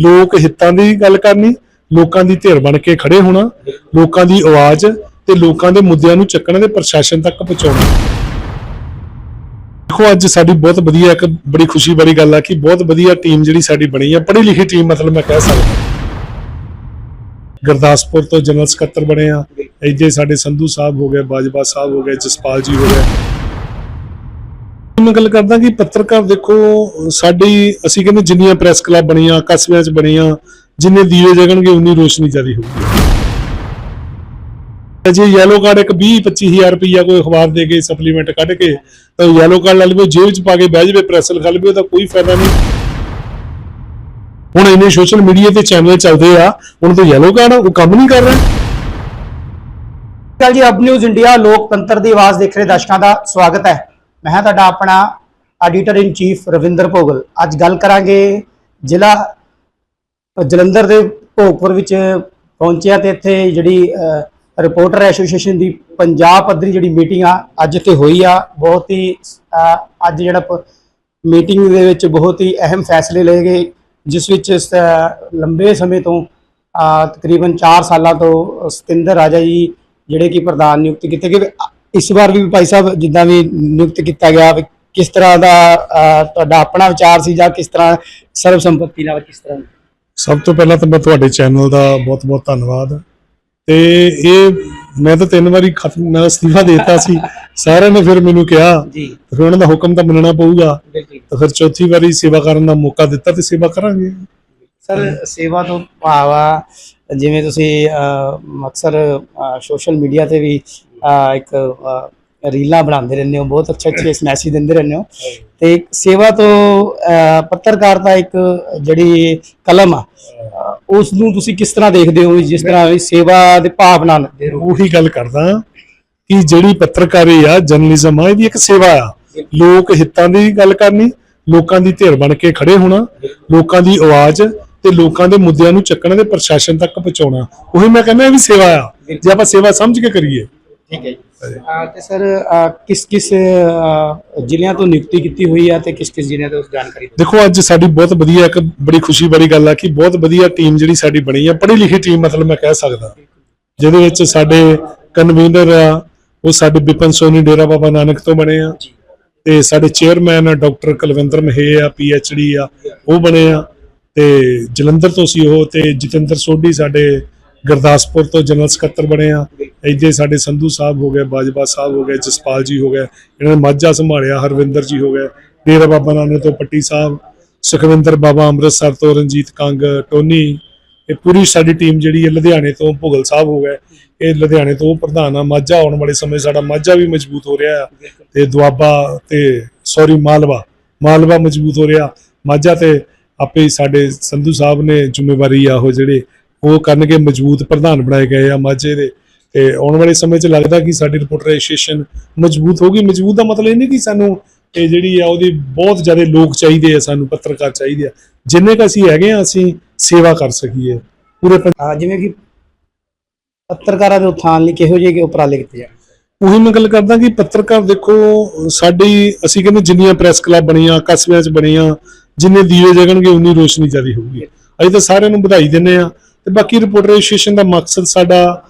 ਲੋਕ ਹਿੱਤਾਂ ਦੀ ਗੱਲ ਕਰਨੀ, ਲੋਕਾਂ ਦੀ ਧਿਰ ਬਣ ਕੇ ਖੜੇ ਹੋਣਾ, ਲੋਕਾਂ ਦੀ ਆਵਾਜ਼ ਤੇ ਲੋਕਾਂ ਦੇ ਮੁੱਦਿਆਂ ਨੂੰ ਚੱਕਣਾ ਤੇ ਪ੍ਰਸ਼ਾਸਨ ਤੱਕ ਪਹੁੰਚਾਉਣਾ। ਦੇਖੋ, ਅੱਜ ਸਾਡੀ ਬਹੁਤ ਵਧੀਆ ਇੱਕ ਬੜੀ ਖੁਸ਼ੀ ਵਾਲੀ ਗੱਲ ਆ ਕਿ ਬਹੁਤ ਵਧੀਆ ਟੀਮ ਜਿਹੜੀ ਸਾਡੀ ਬਣੀ ਆ, ਪੜ੍ਹੀ ਲਿਖੀ ਟੀਮ ਮਤਲਬ ਮੈਂ ਕਹਿ ਸਕਦਾ। ਗੁਰਦਾਸਪੁਰ ਤੋਂ ਜਨਰਲ ਸਕੱਤਰ ਬਣੇ ਆ, ਇੱਥੇ ਸਾਡੇ ਸੰਧੂ ਸਾਹਿਬ ਹੋ ਗਏ, ਬਾਜਵਾ ਸਾਹਿਬ ਹੋ ਗਏ, ਜਸਪਾਲ ਜੀ ਹੋ ਗਏ। ਮੈਂ ਗੱਲ ਕਰਦਾ ਕਿ ਪੱਤਰਕਾਰ ਦੇਖੋ, ਸਾਡੀ ਅਸੀਂ ਕਹਿੰਦੇ ਜਿੰਨੀਆਂ ਪ੍ਰੈਸ ਕਲੱਬ ਬਣੀਆਂ, ਕਸਬਿਆਂ 'ਚ ਬਣੀਆਂ, ਜਿੰਨੇ ਦੀਵੇ ਜਗਣਗੇ, ਉਨੀ ਰੋਸ਼ਨੀ ਜ਼ਿਆਦੀ ਹੋਊਗੀ। ਜੇ ਯੈਲੋ ਕਾਰਡ ਇੱਕ 20 25000 ਰੁਪਈਆ ਕੋਈ ਅਖਬਾਰ ਦੇ ਕੇ ਸਪਲੀਮੈਂਟ ਕੱਢ ਕੇ, ਤਾਂ ਯੈਲੋ ਕਾਰਡ ਲੈ ਲਵੇ, ਜੇਬ 'ਚ ਪਾ ਕੇ ਬਹਿ ਜਾਵੇ ਪ੍ਰੈਸ ਲਿਖਾ ਲਵੇ, ਉਹਦਾ ਕੋਈ ਫਾਇਦਾ ਨਹੀਂ। ਹੁਣ ਇੰਨੇ ਸੋਸ਼ਲ ਮੀਡੀਆ ਤੇ ਚੈਨਲ ਚੱਲਦੇ ਆ, ਹੁਣ ਤਾਂ ਯੈਲੋ ਕਾਰਡ ਉਹ ਕੰਮ ਨਹੀਂ ਕਰ ਰਿਹਾ। ਕੱਲ ਜੀ ਅਬ ਨਿਊਜ਼ ਇੰਡੀਆ ਲੋਕਤੰਤਰ ਦੀ ਆਵਾਜ਼ ਦੇਖ ਰਹੇ ਦਰਸ਼ਕਾਂ ਦਾ ਸਵਾਗਤ ਹੈ। ਮੈਂ ਤੁਹਾਡਾ ਆਪਣਾ auditor in chief Ravinder Bhogal. ਅੱਜ ਗੱਲ ਕਰਾਂਗੇ ਜ਼ਿਲ੍ਹਾ ਜਲੰਧਰ ਦੇ ਭੋਗਪੁਰ ਵਿੱਚ ਪਹੁੰਚਿਆ ਤੇ ਇੱਥੇ ਜਿਹੜੀ ਰਿਪੋਰਟਰ ਐਸੋਸੀਏਸ਼ਨ ਦੀ ਪੰਜਾਬ ਪੱਧਰੀ ਜਿਹੜੀ ਮੀਟਿੰਗ ਆ, ਅੱਜ ਇੱਥੇ ਹੋਈ ਆ। ਬਹੁਤ ਹੀ ਅੱਜ ਜਿਹੜਾ ਮੀਟਿੰਗ ਦੇ ਵਿੱਚ ਬਹੁਤ ਹੀ ਅਹਿਮ ਫੈਸਲੇ ਲਏ ਗਏ, ਜਿਸ ਵਿੱਚ ਸ- ਲੰਬੇ ਸਮੇਂ ਤੋਂ ਤਕਰੀਬਨ 4 ਸਾਲਾਂ ਤੋਂ ਸਤਿੰਦਰ ਰਾਜਾ ਜੀ, ਜਿਹੜੇ ਕਿ ਪ੍ਰਧਾਨ ਨਿਯੁਕਤ ਕੀਤੇ ਗਏ। ਇਸ ਵਾਰ ਵੀ ਭਾਈ ਸਾਹਿਬ ਜਿੱਦਾਂ ਵੀ ਨਿਯੁਕਤ ਕੀਤਾ ਗਿਆ ਕਿਸ ਤਰ੍ਹਾਂ ਦਾ ਤੁਹਾਡਾ ਆਪਣਾ ਵਿਚਾਰ ਸੀ ਜਾਂ ਕਿਸ ਤਰ੍ਹਾਂ ਸਰਵ ਸੰਪਤੀ ਨਾਲ ਕਿਸ ਤਰ੍ਹਾਂ? ਸਭ ਤੋਂ ਪਹਿਲਾਂ ਤਾਂ ਮੈਂ ਤੁਹਾਡੇ ਚੈਨਲ ਦਾ ਬਹੁਤ-ਬਹੁਤ ਧੰਨਵਾਦ। ਤੇ ਇਹ ਮੈਂ ਤਾਂ ਤਿੰਨ ਵਾਰੀ ਖਤਮ ਮੈਂ ਅਸਤੀਫਾ ਦਿੱਤਾ ਸੀ। ਸਾਰਿਆਂ ਨੇ ਫਿਰ ਮੈਨੂੰ ਕਿਹਾ ਜੀ। ਫਿਰ ਉਹਨਾਂ ਦਾ ਹੁਕਮ ਤਾਂ ਮੰਨਣਾ ਪਊਗਾ। ਤਾਂ ਫਿਰ ਚੌਥੀ ਵਾਰੀ ਸੇਵਾ ਕਰਨ ਦਾ ਮੌਕਾ ਦਿੱਤਾ ਤੇ ਸੇਵਾ ਕਰਾਂਗੇ। ਸਰ ਸੇਵਾ ਤੋਂ ਭਾਵਾ ਜਿਵੇਂ ਤੁਸੀਂ ਅਕਸਰ ਸੋਸ਼ਲ ਮੀਡੀਆ ਤੇ ਵੀ ਇੱਕ ਰੀਲਾਂ ਬਣਾਉਂਦੇ ਰਹਿੰਦੇ ਹੋ ਬਹੁਤ ਅੱਛੇ ਅੱਛੇ ਮੈਸੇਜ ਦਿੰਦੇ ਰਹਿੰਦੇ ਹੋ। ਤੇ ਸੇਵਾ ਤੋਂ ਅਹ, ਪੱਤਰਕਾਰਤਾ ਇੱਕ ਜਿਹੜੀ ਕਲਮ ਆ ਅਹ, ਉਸ ਨੂੰ ਤੁਸੀਂ ਕਿਸ ਤਰ੍ਹਾਂ ਦੇਖਦੇ ਹੋ ਜਿਸ ਤਰ੍ਹਾਂ ਸੇਵਾ ਦੇ ਭਾਵਨਾ ਦੇ ਰੂਪ ਉਹੀ ਗੱਲ ਕਰਦਾ ਕਿ ਜਿਹੜੀ ਪੱਤਰਕਾਰੀ ਆ ਜਰਨਲਿਜ਼ਮ ਆ ਇਹਦੀ ਇੱਕ ਸੇਵਾ ਆ। ਲੋਕ ਹਿੱਤਾਂ ਦੀ ਗੱਲ ਕਰਨੀ ਲੋਕਾਂ ਦੀ ਧਿਰ ਬਣ ਕੇ ਖੜੇ ਹੋਣਾ ਲੋਕਾਂ ਦੀ ਆਵਾਜ਼ ਤੇ ਲੋਕਾਂ ਦੇ ਮੁੱਦਿਆਂ ਨੂੰ ਚੱਕਣਾ ਤੇ ਪ੍ਰਸ਼ਾਸਨ ਤੱਕ ਪਹੁੰਚਾਉਣਾ। ਉਹੀ ਮੈਂ ਕਹਿੰਦਾ ਇਹ ਵੀ ਸੇਵਾ ਆ। ਜੇ ਆਪਾਂ ਸੇਵਾ ਸਮਝ ਕੇ ਕਰੀਏ ਠੀਕ ਹੈ ਜੀ। ਅਹ, ਤੇ ਸਰ ਕਿਸ ਕਿਸ ਜ਼ਿਲ੍ਹਿਆਂ ਤੋਂ ਨਿਯੁਕਤੀ ਕੀਤੀ ਹੋਈ ਆ ਤੇ ਕਿਸ ਕਿਸ ਜ਼ਿਲ੍ਹਿਆਂ ਤੋਂ ਉਸ ਜਾਣਕਾਰੀ ਦਿਓ। ਦੇਖੋ ਅੱਜ ਸਾਡੀ ਬਹੁਤ ਵਧੀਆ ਇੱਕ ਬੜੀ ਖੁਸ਼ੀ ਵਾਲੀ ਗੱਲ ਆ ਕਿ ਬਹੁਤ ਵਧੀਆ ਟੀਮ ਜਿਹੜੀ ਸਾਡੀ ਬਣੀ ਆ। ਪੜ੍ਹੀ ਲਿਖੀ ਟੀਮ ਮਤਲਬ ਮੈਂ ਕਹਿ ਸਕਦਾ। ਜਿਹਦੇ ਵਿੱਚ ਸਾਡੇ ਕਨਵੀਨਰ ਆ ਉਹ ਸਾਡੇ ਬਿਪਨ ਸੋਨੀ ਡੇਰਾ ਬਾਬਾ ਨਾਨਕ ਤੋਂ ਬਣੇ ਆ। ਤੇ ਸਾਡੇ ਚੇਅਰਮੈਨ ਡਾਕਟਰ ਕੁਲਵਿੰਦਰ ਮਹੇ ਆ ਡੀ ਆ ਉਹ ਬਣੇ ਆ। ਤੇ ਜਲੰਧਰ ਤੋਂ ਸੀ ਉਹ ਤੇ ਜਤਿੰਦਰ ਸੋਢੀ ਸਾਡੇ ਗੁਰਦਾਸਪੁਰ ਤੋਂ ਜਨਰਲ ਸਕੱਤਰ ਬਣੇ ਆ। ਇੱਥੇ ਸਾਡੇ ਸੰਧੂ ਸਾਹਿਬ ਹੋ ਗਏ, ਬਾਜਵਾ ਸਾਹਿਬ ਹੋ ਗਏ, ਜਸਪਾਲ ਜੀ ਹੋ ਗਏ, ਇਹਨਾਂ ਨੇ ਮਾਝਾ ਸੰਭਾਲਿਆ, ਹਰਵਿੰਦਰ ਜੀ ਹੋ ਗਏ, ਡੇਰਾ ਬਾਬਾ ਨਾਨਕ ਤੋਂ ਪੱਟੀ ਸਾਹਿਬ, ਸੁਖਵਿੰਦਰ ਬਾਬਾ ਅੰਮ੍ਰਿਤਸਰ ਤੋਂ ਰਣਜੀਤ ਕੰਗ, ਟੋਨੀ, ਇਹ ਪੂਰੀ ਸਾਡੀ ਟੀਮ ਜਿਹੜੀ ਹੈ ਲੁਧਿਆਣੇ ਤੋਂ ਭੁਗਲ ਸਾਹਿਬ ਹੋ ਗਏ। ਇਹ ਲੁਧਿਆਣੇ ਤੋਂ ਉਹ ਪ੍ਰਧਾਨ ਆ, ਮਾਝਾ ਆਉਣ ਵਾਲੇ ਸਮੇਂ ਸਾਡਾ ਮਾਝਾ ਵੀ ਮਜ਼ਬੂਤ ਹੋ ਰਿਹਾ ਆ ਤੇ ਦੁਆਬਾ ਤੇ ਸੌਰੀ ਮਾਲਵਾ ਮਾਲਵਾ ਮਜ਼ਬੂਤ ਹੋ ਰਿਹਾ। ਮਾਝਾ ਤੇ ਆਪੇ ਸਾਡੇ ਸੰਧੂ ਸਾਹਿਬ ਨੇ ਜ਼ਿੰਮੇਵਾਰੀ ਆ ਉਹ ਜਿਹੜੇ, ਉਹ ਕਰਨਗੇ ਮਜ਼ਬੂਤ ਪ੍ਰਧਾਨ ਬਣਾਏ ਗਏ ਆ ਮਾਝੇ ਦੇ। ਤੇ ਆਉਣ ਵਾਲੇ ਸਮੇਂ 'ਚ ਲੱਗਦਾ ਕਿ ਸਾਡੀ ਰਿਪੋਰਟਰ ਐਸੋਸੀਏਸ਼ਨ ਮਜ਼ਬੂਤ ਹੋਗੀ ਮਜ਼ਬੂਤ ਦਾ ਮਤਲਬ ਇਹ ਨਹੀਂ ਕਿ ਸਾਨੂੰ ਇਹ ਜਿਹੜੀ ਆ ਉਹਦੀ ਬਹੁਤ ਜ਼ਿਆਦਾ ਲੋਕ ਚਾਹੀਦੇ ਆ ਸਾਨੂੰ ਪੱਤਰਕਾਰ ਚਾਹੀਦੇ ਆ। ਜਿੰਨੇ ਕ ਅਸੀਂ ਹੈਗੇ ਆ ਅਸੀਂ ਸੇਵਾ ਕਰ ਸਕੀਏ। ਪੂਰੇ ਜਿਵੇਂ ਕਿ ਪੱਤਰਕਾਰਾਂ ਦੇ ਉਥਾਨ ਲਈ ਕਿਹੋ ਜਿਹੇ ਉਪਰਾਲੇ ਕੀਤੇ ਜਾਣ? ਉਹੀ ਮੈਂ ਗੱਲ ਕਰਦਾ ਕਿ ਪੱਤਰਕਾਰ ਦੇਖੋ ਸਾਡੀ ਅਸੀਂ ਕਹਿੰਦੇ ਜਿੰਨੀਆਂ ਪ੍ਰੈਸ ਕਲੱਬ ਬਣੀਆਂ ਕਸਬਿਆਂ 'ਚ ਬਣੀਆਂ ਜਿੰਨੇ ਦੀਵੇ ਜਗਣਗੇ ਉਨੀ ਰੋਸ਼ਨੀ ਜ਼ਿਆਦੀ ਹੋਊਗੀ। ਅਸੀਂ ਤਾਂ ਸਾਰਿਆਂ ਨੂੰ ਵਧਾਈ ਦਿੰਦੇ ਆ। ਤੇ ਬਾਕੀ ਰਿਪੋਰਟਰ ਐਸੋਸੀਏਸ਼ਨ ਦਾ ਮਕਸਦ ਸਾਡਾ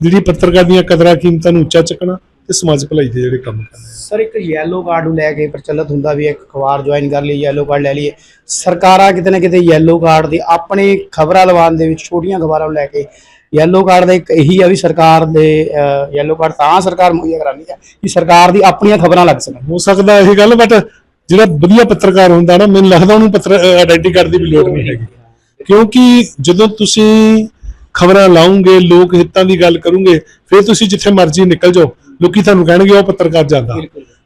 ਜਿਹੜੀ ਪੱਤਰਕਾਰ ਦੀਆਂ ਕਦਰਾਂ ਕੀਮਤਾਂ ਨੂੰ ਉੱਚਾ ਚੱਕਣਾ ਤੇ ਸਮਾਜ ਭਲਾਈ ਦੇ ਜਿਹੜੇ ਕੰਮ ਕਰਨੇ ਸਰ ਇੱਕ ਯੈਲੋ ਕਾਰਡ ਨੂੰ ਲੈ ਕੇ ਪ੍ਰਚਲਿਤ ਹੁੰਦਾ ਵੀ ਇੱਕ ਅਖਬਾਰ ਜੁਆਇਨ ਕਰ ਲਈ ਯੈਲੋ ਕਾਰਡ ਲੈ ਲਈਏ। ਸਰਕਾਰਾਂ ਕਿਤੇ ਨਾ ਕਿਤੇ ਯੈਲੋ ਕਾਰਡ ਦੀ ਆਪਣੇ ਖਬਰਾਂ ਲਵਾਉਣ ਦੇ ਵਿੱਚ ਛੋਟੀਆਂ ਖਬਰਾਂ ਨੂੰ ਲੈ ਕੇ ਯੈਲੋ ਕਾਰਡ ਦਾ ਇੱਕ ਇਹੀ ਆ ਵੀ ਸਰਕਾਰ ਦੇ ਯੈਲੋ ਕਾਰਡ ਤਾਂ ਸਰਕਾਰ ਮੁਹੱਈਆ ਕਰਾਉਂਦੀ ਹੈ ਕਿ ਸਰਕਾਰ ਦੀ ਆਪਣੀਆਂ ਖਬਰਾਂ ਲੱਗ ਸਕਣ। ਹੋ ਸਕਦਾ ਇਹ ਗੱਲ ਬਟ ਜਿਹੜਾ ਵਧੀਆ ਪੱਤਰਕਾਰ ਹੁੰਦਾ ਨਾ ਮੈਨੂੰ ਲੱਗਦਾ ਉਹਨੂੰ ਪੱਤਰ ਆਇਡੈਂਟੀ ਕਾਰਡ ਦੀ ਵੀ ਲੋੜ ਨਹੀਂ ਹੈਗੀ। ਕਿਉਂਕਿ ਜਦੋਂ ਤੁਸੀਂ ਖਬਰਾਂ ਲਾਉਂਗੇ ਲੋਕ ਹਿੱਤਾਂ ਦੀ ਗੱਲ ਕਰੋਗੇ ਫਿਰ ਤੁਸੀਂ ਜਿੱਥੇ ਮਰਜ਼ੀ ਨਿਕਲ ਜਾਓ। ਲੋਕੀ ਤੁਹਾਨੂੰ ਕਹਿਣਗੇ ਉਹ ਪੱਤਰਕਾਰ ਜਾਂਦਾ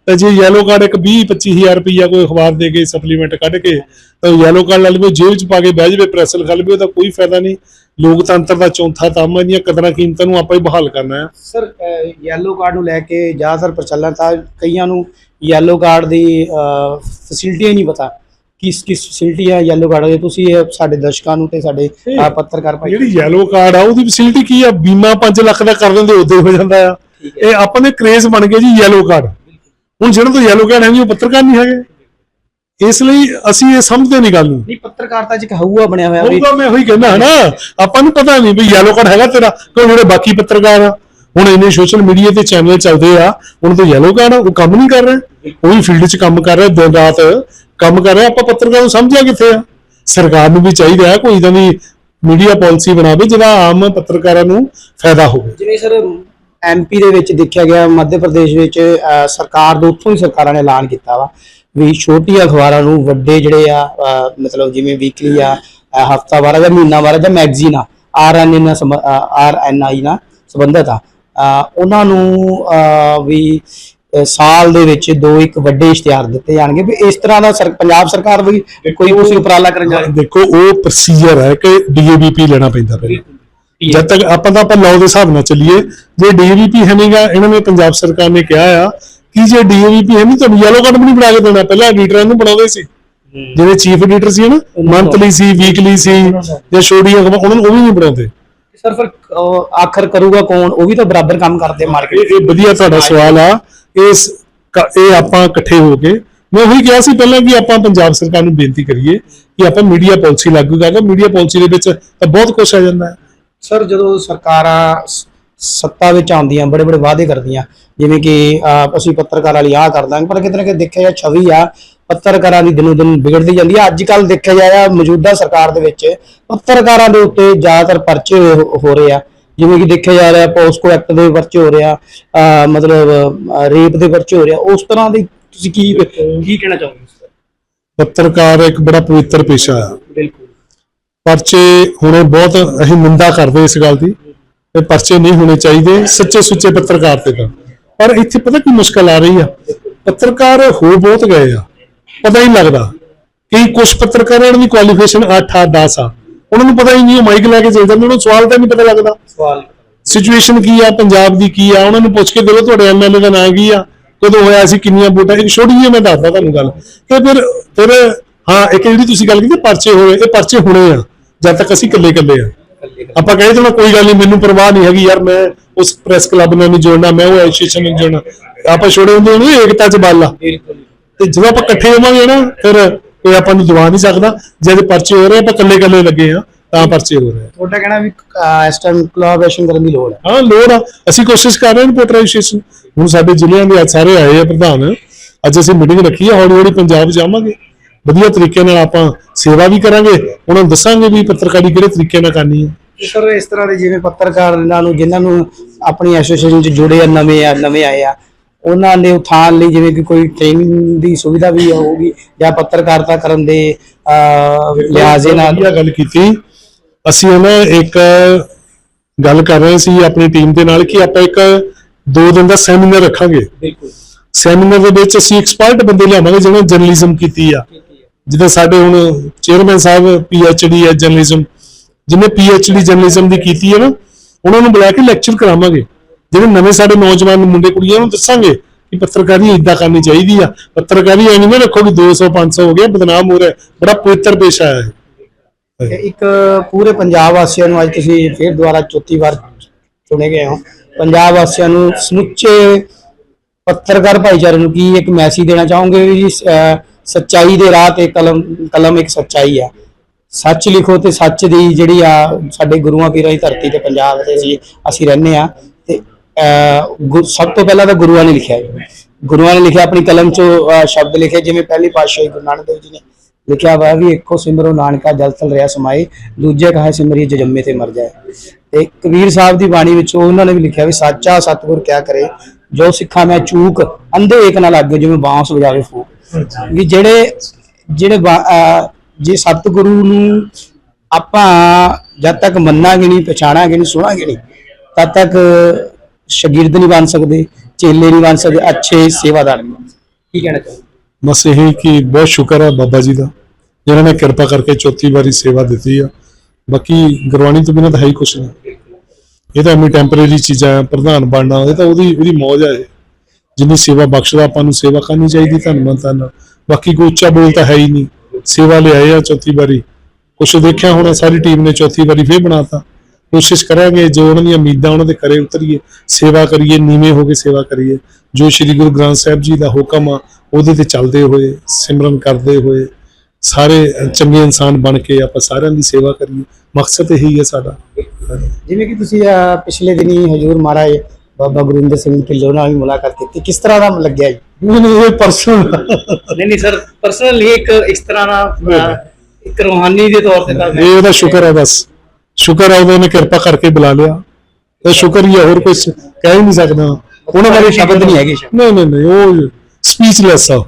ਤਾਂ ਜੇ ਯੈਲੋ ਕਾਰਡ ਇੱਕ 20 25000 ਰੁਪਈਆ ਕੋਈ ਅਖਬਾਰ ਦੇ ਕੇ ਸਪਲੀਮੈਂਟ ਕੱਢ ਕੇ ਤਾਂ ਯੈਲੋ ਕਾਰਡ ਲੈ ਲਵੇ ਜੇਬ 'ਚ ਪਾ ਕੇ ਬਹਿ ਜਾਵੇ ਪ੍ਰੈਸ ਲਿਖਾ ਲਵੇ ਉਹਦਾ ਕੋਈ ਫਾਇਦਾ ਨਹੀਂ। ਲੋਕਤੰਤਰ ਦਾ ਚੌਥਾ ਤੰਮ ਇਹਦੀਆਂ ਕਦਰਾਂ ਕੀਮਤਾਂ ਨੂੰ ਆਪਾਂ ਹੀ ਬਹਾਲ ਕਰਨਾ ਹੈ। ਸਰ ਯੈਲੋ ਕਾਰਡ ਨੂੰ ਲੈ ਕੇ ਜ਼ਿਆਦਾਤਰ ਪ੍ਰਚਲਨ ਤਾਂ ਕਈਆਂ ਨੂੰ ਯੈਲੋ ਕਾਰਡ ਦੀ ਫੈਸਿਲਿਟੀਆਂ ਹੀ ਨਹੀਂ ਪਤਾ। ਕਿਸ ਕਿਸ ਫੈਸਿਲਿਟੀ ਹੈ? ਯੈਲੋ ਕਾਰਡ ਦੀ ਤੁਸੀਂ ਇਹ ਸਾਡੇ ਦਰਸ਼ਕਾਂ ਨੂੰ ਤੇ ਸਾਡੇ ਪੱਤਰਕਾਰ ਭਾਈ ਜਿਹੜੀ ਯੈਲੋ ਕਾਰਡ ਆ ਉਹਦੀ ਫੈਸਿਲਿਟੀ ਕੀ ਆ? ਬੀਮਾ 5 ਲੱਖ ਦਾ ਕਰ ਦਿੰਦੇ ਉਦੋਂ ਹੋ ਜਾਂਦਾ ਆ। ਇਹ ਆਪਾਂ ਦੇ ਕ੍ਰੇਜ਼ ਬਣ ਗਏ ਜੀ ਯੈਲੋ ਕਾਰਡ ਹੁਣ ਜਿਹਨਾਂ ਤੋਂ ਯੈਲੋ ਕਾਰਡ ਹੈ ਨਹੀਂ ਉਹ ਪੱਤਰਕਾਰ ਨਹੀਂ ਹੈਗੇ। ਇਸ ਲਈ ਅਸੀਂ ਇਹ ਸਮਝਦੇ ਨਹੀਂ ਗੱਲ ਨੂੰ। ਨਹੀਂ ਪੱਤਰਕਾਰਤਾ ਚ ਇੱਕ ਹਊਆ ਬਣਿਆ ਹੋਇਆ ਵੀ ਮੈਂ ਉਹੀ ਕਹਿੰਦਾ ਹਾਂ ਨਾ ਆਪਾਂ ਨੂੰ ਪਤਾ ਨਹੀਂ ਵੀ ਯੈਲੋ ਕਾਰਡ ਹੈਗਾ ਤੇਰਾ ਕਿਉਂ ਜਿਹੜੇ ਬਾਕੀ ਪੱਤਰਕਾਰ ਆ। ਹੁਣ ਇੰਨੇ ਸੋਸ਼ਲ ਮੀਡੀਆ ਤੇ ਚੈਨਲ ਚੱਲਦੇ ਆ ਉਹਨਾਂ ਤੋਂ ਯੈਲੋ ਕਾਰਡ ਉਹ ਕੰਮ ਨਹੀਂ ਕਰ ਰਹੇ। ਉਹ ਵੀ ਫੀਲਡ 'ਚ ਕੰਮ ਕਰ ਰਿਹਾ, ਦਿਨ ਰਾਤ ਕੰਮ ਕਰ ਰਿਹਾ, ਆਪਾਂ ਪੱਤਰਕਾਰ ਨੂੰ ਸਮਝਿਆ ਕਿੱਥੇ ਆ? ਸਰਕਾਰ ਨੂੰ ਵੀ ਚਾਹੀਦਾ ਹੈ ਕੋਈ ਇਦਾਂ ਦੀ ਮੀਡੀਆ ਪਾਲਿਸੀ ਬਣਾਵੇ ਜਿਹਦਾ ਆਮ ਪੱਤਰਕਾਰਾਂ ਨੂੰ ਫਾਇਦਾ ਹੋਵੇ। ਜਿਵੇਂ ਸਰ ਐਮਪੀ ਦੇ ਵਿੱਚ ਦੇਖਿਆ ਗਿਆ, ਮੱਧ ਪ੍ਰਦੇਸ਼ ਵਿੱਚ ਸਰਕਾਰ ਦੇ ਉੱਥੋਂ ਹੀ ਸਰਕਾਰਾਂ ਨੇ ਐਲਾਨ ਕੀਤਾ ਵਾ ਵੀ ਛੋਟੀ ਅਖਬਾਰਾਂ ਨੂੰ ਵੱਡੇ ਜਿਹੜੇ ਆ ਮਤਲਬ ਜਿਵੇਂ ਵੀਕਲੀ ਆ ਹਫ਼ਤਾ ਹਫਤਾਵਾਰ ਜਾਂ ਮਹੀਨਾ ਮਹੀਨਾਵਾਰ ਜਾਂ ਮੈਗਜ਼ੀਨ ਆ ਆਰਐਨਏ ਨਾਲ ਆਰਐਨਆਈ ਨਾਲ ਸੰਬੰਧਿਤ ਆ। ਉਹਨਾਂ ਨੂੰ ਵੀ ਸਾਲ ਦੇ ਵਿੱਚ ਦੋ ਇੱਕ ਵੱਡੇ ਇਸ਼ਤਿਹਾਰ ਦਿੱਤੇ ਜਾਣਗੇ ਵੀ ਇਸ ਤਰ੍ਹਾਂ ਦਾ ਪੰਜਾਬ ਸਰਕਾਰ ਵੀ ਕੋਈ ਤੁਸੀਂ ਉਪਰਾਲਾ ਕਰਨ ਜਾ ਰਹੇ ਦੇਖੋ ਉਹ ਪ੍ਰੋਸੀਜਰ ਹੈ ਕਿ ਡੀਏਬੀਪੀ ਲੈਣਾ ਪੈਂਦਾ ਪਹਿਲਾਂ। ਜਦ ਤੱਕ ਆਪਾਂ ਤਾਂ ਆਪਾਂ ਲਾਅ ਦੇ ਹਿਸਾਬ ਨਾਲ ਚੱਲੀਏ ਜੇ ਡੀਏਵੀਪੀ ਹੈ ਨਹੀਂਗਾ ਇਹਨਾਂ ਨੇ ਪੰਜਾਬ ਸਰਕਾਰ ਨੇ ਕਿਹਾ ਆ ਕਿ ਜੇ ਡੀਏਵੀਪੀ ਹੈ ਨਹੀਂ ਤੁਹਾਨੂੰ ਯੈਲੋ ਕਾਰਡ ਵੀ ਨਹੀਂ ਬਣਾ ਕੇ ਦੇਣਾ। ਪਹਿਲਾਂ ਐਡੀਟਰਾਂ ਨੂੰ ਬਣਾਉਂਦੇ ਸੀ। ਜਿਹੜੇ ਚੀਫ ਐਡੀਟਰ ਸੀ ਨਾ ਮੰਥਲੀ ਸੀ ਵੀਕਲੀ ਸੀ ਜਾਂ ਛੋਟੀ ਅਖਬਾਰ ਉਹਨਾਂ ਨੂੰ ਉਹ ਵੀ ਨਹੀਂ ਬਣਾਉਂਦੇ। ਸਰ ਫਿਰ ਅਹ, ਆਖਰ ਕਰੂਗਾ ਕੌਣ? ਉਹ ਵੀ ਤਾਂ ਬਰਾਬਰ ਕੰਮ ਕਰਦੇ ਮਾਰਕੀਟ ਇਹ ਇਹ ਵਧੀਆ ਤੁਹਾਡਾ ਸਵਾਲ ਆ। ਇਸ ਕ- ਇਹ ਆਪਾਂ ਇਕੱਠੇ ਹੋ ਕੇ ਮੈਂ ਉਹੀ ਕਿਹਾ ਸੀ ਪਹਿਲਾਂ ਕਿ ਆਪਾਂ ਪੰਜਾਬ ਸਰਕਾਰ ਨੂੰ ਬੇਨਤੀ ਕਰੀਏ ਕਿ ਆਪਾਂ ਮੀਡੀਆ ਪਾਲਿਸੀ ਲਾਗੂ ਕਰਾਂਗੇ ਮੀਡੀਆ ਪਾਲਿਸੀ ਦੇ ਵਿੱਚ ਤਾਂ ਬਹੁਤ ਕੁਝ ਆ ਜਾਂਦਾ ਹੈ। ਸਰ ਜਦੋਂ ਸਰਕਾਰਾਂ ਸ- ਸੱਤਾ ਵਿੱਚ ਆਉਂਦੀਆਂ ਬੜੇ ਬੜੇ ਵਾਅਦੇ ਕਰਦੀਆਂ ਜਿਵੇਂ ਕਿ ਅਹ, ਅਸੀਂ ਪੱਤਰਕਾਰ ਵਾਲੀ ਆਹ ਕਰ ਦਾਂਗੇ ਪਰ ਕਿਤੇ ਨਾ ਕਿਤੇ ਦੇਖਿਆ ਜਾ ਛਵੀ ਆ ਪੱਤਰਕਾਰਾਂ ਦੀ ਦਿਨੋਂ ਦਿਨ ਵਿਗੜਦੀ ਜਾਂਦੀ ਆ ਅੱਜ ਕੱਲ ਦੇਖਿਆ ਜਾਇਆ ਮੌਜੂਦਾ ਸਰਕਾਰ ਦੇ ਵਿੱਚ ਪੱਤਰਕਾਰਾਂ ਦੇ ਉੱਤੇ ਜ਼ਿਆਦਾਤਰ ਪਰਚੇ ਹੋ ਹੋ ਰਹੇ ਆ। ਜਿਵੇਂ ਕਿ ਦੇਖਿਆ ਜਾ ਰਿਹਾ ਪੋਸਕੋ ਐਕਟ ਦੇ ਪਰਚੇ ਹੋ ਰਿਹਾ ਮਤਲਬ ਰੇਪ ਦੇ ਪਰਚੇ ਹੋ ਰਿਹਾ ਉਸ ਤਰ੍ਹਾਂ ਦੀ ਤੁਸੀਂ ਕੀ ਕੀ ਕਹਿਣਾ ਚਾਹੋਗੇ ਪੱਤਰਕਾਰ ਇੱਕ ਬੜਾ ਪਵਿੱਤਰ ਪੇਸ਼ਾ ਆ। ਬਿਲਕੁਲ। ਪਰਚੇ ਹੋਣੇ ਬਹੁਤ ਅਸੀਂ ਨਿੰਦਾ ਕਰਦੇ ਇਸ ਗੱਲ ਦੀ ਤੇ ਪਰਚੇ ਨਹੀਂ ਹੋਣੇ ਚਾਹੀਦੇ ਸੱਚੇ ਸੁੱਚੇ ਪੱਤਰਕਾਰ ਤੇ ਤਾਂ। ਪਰ ਇੱਥੇ ਪਤਾ ਕੀ ਮੁਸ਼ਕਲ ਆ ਰਹੀ ਆ? ਪੱਤਰਕਾਰ ਹੋ ਬਹੁਤ ਗਏ ਆ। ਪਤਾ ਹੀ ਲੱਗਦਾ। ਕਿ ਕੁਝ ਪੱਤਰਕਾਰਾਂ ਦੀ ਕੁਆਲੀਫਿਕੇਸ਼ਨ 8 8 10 ਆ। ਉਹਨਾਂ ਨੂੰ ਪਤਾ ਹੀ ਨਹੀਂ ਉਹ ਮਾਈਕ ਲੈ ਕੇ ਚੱਲ ਜਾਂਦੇ ਉਹਨਾਂ ਨੂੰ ਸਵਾਲ ਤਾਂ ਨਹੀਂ ਪਤਾ ਲੱਗਦਾ। ਸਵਾਲ ਸਿਚੁਏਸ਼ਨ ਕੀ ਆ ਪੰਜਾਬ ਦੀ ਕੀ ਆ ਉਹਨਾਂ ਨੂੰ ਪੁੱਛ ਕੇ ਦੇਖੋ ਤੁਹਾਡੇ ਐਮਐਲਏ ਦਾ ਨਾਂ ਕੀ ਆ ਕਦੋਂ ਹੋਇਆ ਸੀ ਕਿੰਨੀਆਂ ਵੋਟਾਂ ਇੱਕ ਛੋਟੀ ਜਿਹੀ ਮੈਂ ਦੱਸਦਾ ਤੁਹਾਨੂੰ ਗੱਲ। ਤੇ ਫਿਰ ਫਿਰ ਹਾਂ ਇੱਕ ਜਿਹੜੀ ਤੁਸੀਂ ਗੱਲ ਕੀਤੀ ਪਰਚੇ ਹੋਏ ਇਹ ਪਰਚੇ ਹੋਣੇ ਆ ਜਦ ਤੱਕ ਅਸੀਂ ਇਕੱਲੇ ਇਕੱਲੇ ਆ। ਆਪਾਂ ਕਹੇ ਚਲੋ ਕੋਈ ਗੱਲ ਨਹੀਂ ਮੈਨੂੰ ਪਰਵਾਹ ਨਹੀਂ ਹੈਗੀ ਯਾਰ ਮੈਂ ਉਸ ਪ੍ਰੈਸ ਕਲੱਬ ਨਾਲ ਨਹੀਂ ਜੁੜਨਾ ਮੈਂ ਉਹ ਐਸੋਸੀਏਸ਼ਨ ਨਾਲ ਜੁੜਨਾ। ਆਪਾਂ ਛੋੜੇ ਹੁੰਦੇ ਉਹਨੂੰ ਏਕਤਾ ਚ ਬਲ ਆ। ਬਿਲਕੁਲ ਤੇ ਜਦੋਂ ਆਪਾਂ ਇਕੱਠੇ ਹੋਵਾਂਗੇ ਨਾ ਫਿਰ ਕੋਈ ਆਪਾਂ ਨੂੰ ਦਵਾ ਨਹੀਂ ਸਕਦਾ। ਜਦ ਪਰਚੇ ਹੋ ਰਹੇ ਆਪਾਂ ਇਕੱਲੇ ਇਕੱਲੇ ਲੱਗੇ ਆ ਤਾਂ ਪਰਚੇ ਹੋ ਰਹੇ ਆ। ਤੁਹਾਡਾ ਕਹਿਣਾ ਵੀ ਅਹ, ਇਸ ਟਾਈਮ ਕੋਲੈਬੋਰੇਸ਼ਨ ਕਰਨ ਦੀ ਲੋੜ ਹੈ। ਹਾਂ ਲੋੜ ਆ। ਅਸੀਂ ਕੋਸ਼ਿਸ਼ ਕਰ ਰਹੇ ਹਾਂ ਰਿਪੋਰਟਰ ਐਸੋਸੀਏਸ਼ਨ ਹੁਣ ਸਾਡੇ ਜ਼ਿਲ੍ਹਿਆਂ ਦੇ ਅੱਜ ਸਾਰੇ ਆਏ ਆ ਪ੍ਰਧਾਨ। ਅੱਜ ਅਸੀਂ ਮੀਟਿੰਗ ਰੱਖੀ ਆ ਹੌਲੀ ਹੌਲੀ ਪੰਜਾਬ ਜਾਵਾਂਗੇ। ਵਧੀਆ ਤਰੀਕੇ ਨਾਲ ਆਪਾਂ ਸੇਵਾ ਵੀ ਕਰਾਂਗੇ। ਉਹਨਾਂ ਨੂੰ ਦੱਸਾਂਗੇ ਵੀ ਪੱਤਰਕਾਰੀ ਕਿਹੜੇ ਤਰੀਕੇ ਨਾਲ ਕਰਨੀ ਹੈ ਸਰ ਇਸ ਤਰ੍ਹਾਂ ਦੇ ਜਿਵੇਂ ਪੱਤਰਕਾਰ ਨੂੰ ਜਿਨ੍ਹਾਂ ਨੂੰ ਆਪਣੀ ਐਸੋਸੀਏਸ਼ਨ ਚ ਜੁੜੇ ਆ ਨਵੇਂ ਆ ਨਵੇਂ ਆਏ ਆ ਉਹਨਾਂ ਦੇ ਉਥਾਨ ਲਈ ਜਿਵੇਂ ਕਿ ਕੋਈ ਟ੍ਰੇਨਿੰਗ ਦੀ ਸੁਵਿਧਾ ਵੀ ਹੋਊਗੀ ਜਾਂ ਪੱਤਰਕਾਰਤਾ ਕਰਨ ਦੇ ਲਿਹਾਜ਼ੇ ਨਾਲ। ਵਧੀਆ ਗੱਲ ਕੀਤੀ। ਅਸੀਂ ਨਾ ਇੱਕ ਗੱਲ ਕਰ ਰਹੇ ਸੀ ਆਪਣੀ ਟੀਮ ਦੇ ਨਾਲ ਕਿ ਆਪਾਂ ਇੱਕ ਦੋ ਦਿਨ ਦਾ ਸੈਮੀਨਾਰ ਰੱਖਾਂਗੇ। ਬਿਲਕੁਲ। ਸੈਮੀਨਾਰ ਦੇ ਵਿੱਚ ਅਸੀਂ ਐਕਸਪਰਟ ਬੰਦੇ ਲਿਆਵਾਂਗੇ ਜਿਹਨਾਂ ਜਰਨਲਿਜ਼ਮ ਕੀਤੀ ਆ। ਜਿੱਦਾਂ ਸਾਡੇ ਹੁਣ ਚੇਅਰਮੈਨ ਸਾਹਿਬ ਡੀ ਹੈ ਜਰਨਲਿਜ਼ਮ ਜਿਹਨੇ ਡੀ ਜਰਨਲਿਜ਼ਮ ਦੀ ਕੀਤੀ ਹੈ ਨਾ ਉਹਨਾਂ ਨੂੰ ਬੁਲਾ ਕੇ ਲੈਕਚਰ ਕਰਾਵਾਂਗੇ। ਜਿਹੜੇ ਨਵੇਂ ਸਾਡੇ ਨੌਜਵਾਨ ਮੁੰਡੇ ਕੁੜੀਆਂ ਨੂੰ ਦੱਸਾਂਗੇ ਕਿ ਪੱਤਰਕਾਰੀ ਇਦਾਂ ਕਰਨੀ ਚਾਹੀਦੀ ਆ। ਪੱਤਰਕਾਰੀ ਐ ਨਾ ਰੱਖੋ ਕਿ 200 500 ਹੋ ਗਿਆ, ਬਦਨਾਮ ਹੋ ਰਿਹਾ, ਬੜਾ ਪਵਿੱਤਰ ਪੇਸ਼ਾ ਹੈ ਇੱਕ ਪੂਰੇ ਪੰਜਾਬ ਵਾਸੀਆਂ ਨੂੰ ਅੱਜ ਤੁਸੀਂ ਫਿਰ ਦੁਬਾਰਾ ਚੌਥੀ ਵਾਰ ਚੁਣੇ ਗਏ ਹੋ। ਪੰਜਾਬ ਵਾਸੀਆਂ ਨੂੰ ਸਮੁੱਚੇ ਪੱਤਰਕਾਰ ਭਾਈਚਾਰੇ ਨੂੰ ਕੀ ਇੱਕ ਮੈਸੇਜ ਦੇਣਾ ਚਾਹੋਗੇ ਵੀ ਸੱਚਾਈ ਦੇ ਰਾਹ ਤੇ ਕਲਮ ਕਲਮ ਇੱਕ ਸੱਚਾਈ ਆ। ਸੱਚ ਲਿਖੋ ਤੇ ਸੱਚ ਦੀ ਜਿਹੜੀ ਆ ਸਾਡੇ ਗੁਰੂਆਂ ਪੀਰਾਂ ਦੀ ਧਰਤੀ ਤੇ ਪੰਜਾਬ ਤੇ ਅਸੀਂ ਰਹਿੰਦੇ ਆ। ਸਭ ਤੋਂ ਪਹਿਲਾਂ ਤਾਂ ਗੁਰੂਆਂ ਨੇ ਲਿਖਿਆ ਹੈ। ਗੁਰੂਆਂ ਨੇ ਲਿਖਿਆ ਆਪਣੀ ਕਲਮ 'ਚ ਸ਼ਬਦ ਲਿਖੇ ਜਿਵੇਂ ਪਹਿਲੀ ਪਾਤਸ਼ਾਹੀ ਗੁਰੂ ਨਾਨਕ ਦੇਵ ਜੀ ਨੇ ਲਿਖਿਆ ਵਾ ਵੀ ਇੱਕੋ ਸਿਮਰੋ ਨਾਨਕਾ ਜਲ ਥਲ ਰਿਆ ਸਮਾਏ ਦੂਜੇ ਕਹੇ ਸਿਮਰੀ ਜੋ ਜੰਮੇ ਤੇ ਮਰ ਜਾਏ। ਤੇ ਕਬੀਰ ਸਾਹਿਬ ਦੀ ਬਾਣੀ ਵਿੱਚ ਉਹਨਾਂ ਨੇ ਵੀ ਲਿਖਿਆ ਵੀ ਸਾਚਾ ਸਤਿਗੁਰ ਕਿਆ ਕਰੇ ਜੋ ਸਿੱਖਾ ਮੈਂ ਚੂਕ ਅੰਧੇ ਏਕ ਨਾ ਲੱਗੇ ਜਿਵੇਂ ਬਾਂਸ ਵਜਾਵੇ ਫੂਕ। ਵੀ ਜਿਹੜੇ ਜਿਹੜੇ ਜੇ ਸਤਿਗੁਰੂ ਨੂੰ ਆਪਾਂ ਜਦ ਤੱਕ ਮੰਨਾਂਗੇ ਨਹੀਂ ਪਛਾਣਾਂਗੇ ਨਹੀਂ ਸੁਣਾਂਗੇ ਨਹੀਂ ਤਦ ਤੱਕ ਸ਼ਾਗਿਰਦ ਨਹੀਂ ਬਣ ਸਕਦੇ, ਚੇਲੇ ਨਹੀਂ ਬਣ ਸਕਦੇ, ਅੱਛੇ ਸੇਵਾਦਾਰ ਨਹੀਂ ਬਣ ਸਕਦੇ। ਕੀ ਕਹਿਣਾ ਚਾਹੁੰਦੇ ਬਸ ਇਹ ਕਿ ਬਹੁਤ ਸ਼ੁਕਰ ਹੈ ਬਾਬਾ ਜੀ ਦਾ, ਜਿਨ੍ਹਾਂ ਨੇ ਕਿਰਪਾ ਕਰਕੇ ਚੌਥੀ ਵਾਰੀ ਸੇਵਾ ਦਿੱਤੀ ਆ। ਬਾਕੀ ਗੁਰਬਾਣੀ ਤੋਂ ਬਿਨਾਂ ਤਾਂ ਹੈ ਹੀ ਕੁਛ ਨਹੀਂ। ਇਹ ਤਾਂ ਐਵੇਂ ਟੈਂਪਰੇਰੀ ਚੀਜ਼ਾਂ ਆ, ਪ੍ਰਧਾਨ ਬਣਨਾ, ਇਹ ਤਾਂ ਉਹਦੀ ਉਹਦੀ ਮੌਜ ਆ ਜਿੰਨੀ ਸੇਵਾ ਬਖਸ਼ਦਾ, ਆਪਾਂ ਨੂੰ ਸੇਵਾ ਕਰਨੀ ਚਾਹੀਦੀ, ਧੰਨਵਾਦ ਨਾਲ ਬਾਕੀ ਕੋਈ ਉੱਚਾ ਬੋਲ ਤਾਂ ਹੈ ਹੀ ਨਹੀਂ। ਸੇਵਾ ਲਿਆਏ ਆ ਚੌਥੀ ਵਾਰੀ। ਕੁਛ ਦੇਖਿਆ ਹੋਣਾ, ਸਾਰੀ ਟੀਮ ਨੇ ਚੌਥੀ ਵਾਰੀ ਫੇਰ ਬਣਾਤਾ। ਕੋਸ਼ਿਸ਼ ਕਰਾਂਗੇ ਜੋ ਉਹਨਾਂ ਦੀਆਂ ਉਮੀਦਾਂ ਉਹਨਾਂ ਦੇ ਕਰੇ ਉਤਰੀਏ ਸੇਵਾ ਕਰੀਏ ਨੀਵੇਂ ਹੋ ਕੇ ਸੇਵਾ ਕਰੀਏ। ਜੋ ਸ੍ਰੀ ਗੁਰੂ ਗ੍ਰੰਥ ਸਾਹਿਬ ਜੀ ਦਾ ਹੁਕਮ ਆ ਉਹਦੇ ਤੇ ਚੱਲਦੇ ਹੋਏ ਸਿਮਰਨ ਕਰਦੇ ਹੋਏ ਸਾਰੇ ਚੰਗੇ ਇਨਸਾਨ ਬਣ ਕੇ ਆਪਾਂ ਸਾਰਿਆਂ ਦੀ ਸੇਵਾ ਕਰੀਏ। ਮਕਸਦ ਇਹੀ ਹੈ ਸਾਡਾ। ਜਿਵੇਂ ਕਿ ਤੁਸੀਂ ਪਿਛਲੇ ਦਿਨੀ ਹਜੂਰ ਮਹਾਰਾਜ ਬਾਬਾ ਗੁਰਿੰਦਰ ਸਿੰਘ ਢਿੱਲੋਂ ਨਾਲ ਵੀ ਮੁਲਾਕਾਤ ਕੀਤੀ ਕਿਸ ਤਰ੍ਹਾਂ ਦਾ ਲੱਗਿਆ ਜੀ? ਮੈਨੂੰ ਇਹ ਪਰਸਨਲ ਨਹੀਂ ਨਹੀਂ ਸਰ ਪਰਸਨਲੀ ਇੱਕ ਇਸ ਤਰ੍ਹਾਂ ਦਾ ਇੱਕ ਰੂਹਾਨੀ ਦੇ ਤੌਰ ਤੇ ਇਹ ਉਹਦਾ ਸ਼ੁਕਰ ਹੈ ਬਸ। ਸ਼ੁਕਰ ਹੈ ਉਹਨੇ ਕਿਰਪਾ ਕਰਕੇ ਬੁਲਾ ਲਿਆ। ਤੇ ਸ਼ੁਕਰ ਹੀ ਹੈ ਹੋਰ ਕੁਝ ਕਹਿ ਹੀ ਨਹੀਂ ਸਕਦਾ। ਉਹਨਾਂ ਬਾਰੇ ਸ਼ਬਦ ਨਹੀਂ ਹੈਗੇ। ਨਹੀਂ ਨਹੀਂ ਨਹੀਂ ਉਹ ਸਪੀਚਲੈਸ ਆ ਉਹ।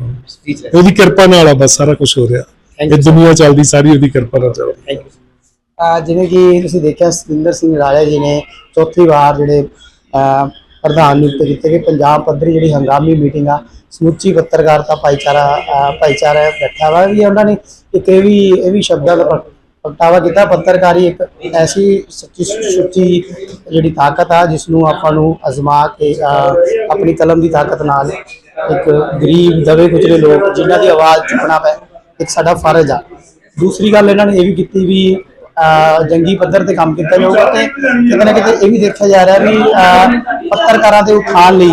ਉਹਦੀ ਕਿਰਪਾ ਨਾਲ ਆ ਬਸ ਸਾਰਾ ਕੁਝ ਹੋ ਰਿਹਾ। ਇਹ ਦੁਨੀਆ ਚੱਲਦੀ ਸਾਰੀ ਉਹਦੀ ਕਿਰਪਾ ਨਾਲ ਚੱਲਦੀ. ਅਹ ਜਿਵੇਂ ਕਿ ਤੁਸੀਂ ਦੇਖਿਆ ਸਤਿੰਦਰ ਸਿੰਘ ਰਾਜਾ ਜੀ ਨੇ ਚੌਥੀ ਵਾਰ ਜਿਹੜੇ ਅਹ, ਪ੍ਰਧਾਨ ਨਿਯੁਕਤ ਕੀਤੇ ਗਏ। ਪੰਜਾਬ ਪੱਧਰੀ ਜਿਹੜੀ ਹੰਗਾਮੀ ਮੀਟਿੰਗ ਆ ਸਮੁੱਚੀ ਪੱਤਰਕਾਰਤਾ ਭਾਈਚਾਰਾ ਅਹ, ਭਾਈਚਾਰਾ ਬੈਠਾ ਵਾ। ਵੀ ਉਹਨਾਂ ਨੇ ਇੱਕ ਇਹ ਵੀ ਇਹ ਵੀ ਸ਼ਬਦਾਂ ਦਾ ਪ੍ਰਗ- ਪ੍ਰਗਟਾਵਾ ਕੀਤਾ। ਪੱਤਰਕਾਰੀ ਇੱਕ ਐਸੀ ਸੱਚੀ ਸੁੱਚੀ ਜਿਹੜੀ ਤਾਕਤ ਆ ਜਿਸ ਨੂੰ ਆਪਾਂ ਨੂੰ ਅਜ਼ਮਾ ਕੇ ਆਪਣੀ ਕਲਮ ਦੀ ਤਾਕਤ ਨਾਲ ਇੱਕ ਗਰੀਬ, ਦਵੇ ਕੁਚਲੇ ਲੋਕ ਜਿਨ੍ਹਾਂ ਦੀ ਆਵਾਜ਼ ਚੁੱਕਣਾ ਪਏ ਇੱਕ ਸਾਡਾ ਫਰਜ਼ ਆ। ਦੂਸਰੀ ਗੱਲ ਇਹਨਾਂ ਨੇ ਇਹ ਵੀ ਕੀਤੀ ਵੀ ਜੰਗੀ ਪੱਧਰ ਤੇ ਕੰਮ ਕੀਤਾ ਜਾਊਗਾ ਤੇ ਕਿਤੇ ਨਾ ਕਿਤੇ ਇਹ ਵੀ ਦੇਖਿਆ ਜਾ ਰਿਹਾ ਵੀ ਪੱਤਰਕਾਰਾਂ ਦੇ ਉਠਾਣ ਲਈ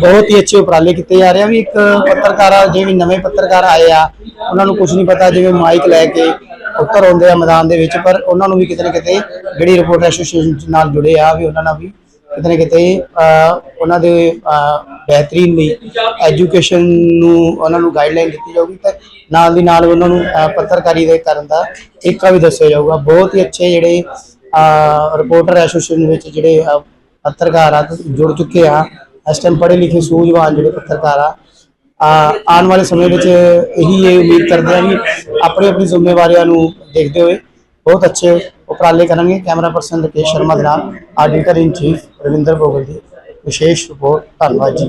ਬਹੁਤ ਹੀ ਅੱਛੇ ਉਪਰਾਲੇ ਕੀਤੇ ਜਾ ਰਹੇ ਆ। ਵੀ ਇੱਕ ਪੱਤਰਕਾਰ ਜਿਵੇਂ ਨਵੇਂ ਪੱਤਰਕਾਰ ਆਏ ਆ, ਉਹਨਾਂ ਨੂੰ ਕੁਝ ਨਹੀਂ ਪਤਾ, ਜਿਵੇਂ ਮਾਈਕ ਲੈ ਕੇ ਉੱਤਰ ਆਉਂਦੇ ਆ ਮੈਦਾਨ ਦੇ ਵਿੱਚ, ਪਰ ਉਹਨਾਂ ਨੂੰ ਵੀ ਕਿਤੇ ਨਾ ਕਿਤੇ ਜਿਹੜੀ ਰਿਪੋਰਟ ਐਸੋਸੀਏਸ਼ਨ ਨਾਲ ਜੁੜੇ ਆ, ਵੀ ਉਹਨਾਂ ਨਾਲ ਵੀ ਕਿਤੇ ਨਾ ਕਿਤੇ ਉਹਨਾਂ ਦੇ ਬਿਹਤਰੀਨ ਲਈ ਐਜੂਕੇਸ਼ਨ ਨੂੰ ਉਹਨਾਂ ਨੂੰ ਗਾਈਡਲਾਈਨ ਦਿੱਤੀ ਜਾਊਗੀ ਤੇ ਨਾਲ ਦੀ ਨਾਲ ਉਹਨਾਂ ਨੂੰ ਪੱਤਰਕਾਰੀ ਦੇ ਕਰਨ ਦਾ ਤਰੀਕਾ ਵੀ ਦੱਸਿਆ ਜਾਊਗਾ। ਬਹੁਤ ਹੀ ਅੱਛੇ ਜਿਹੜੇ ਰਿਪੋਰਟਰ ਐਸੋਸੀਏਸ਼ਨ ਵਿੱਚ ਜਿਹੜੇ ਪੱਤਰਕਾਰ ਆ ਜੁੜ ਚੁੱਕੇ ਆ। ਇਸ ਟਾਈਮ ਪੜ੍ਹੇ ਲਿਖੇ ਸੂਝਵਾਨ ਜਿਹੜੇ ਪੱਤਰਕਾਰ ਆ। ਆਉਣ ਵਾਲੇ ਸਮੇਂ ਵਿੱਚ ਇਹੀ ਇਹ ਉਮੀਦ ਕਰਦੇ ਆ ਵੀ ਆਪਣੀ ਆਪਣੀ ਜ਼ਿੰਮੇਵਾਰੀਆਂ ਨੂੰ ਦੇਖਦੇ ਹੋਏ ਬਹੁਤ ਅੱਛੇ ਉਪਰਾਲੇ ਕਰਨਗੇ। ਕੈਮਰਾ ਪਰਸਨ ਰਕੇਸ਼ ਸ਼ਰਮਾ ਦੇ ਨਾਲ auditor in chief Ravinder Gogal ਦੀ ਵਿਸ਼ੇਸ਼ ਰਿਪੋਰਟ। ਧੰਨਵਾਦ ਜੀ।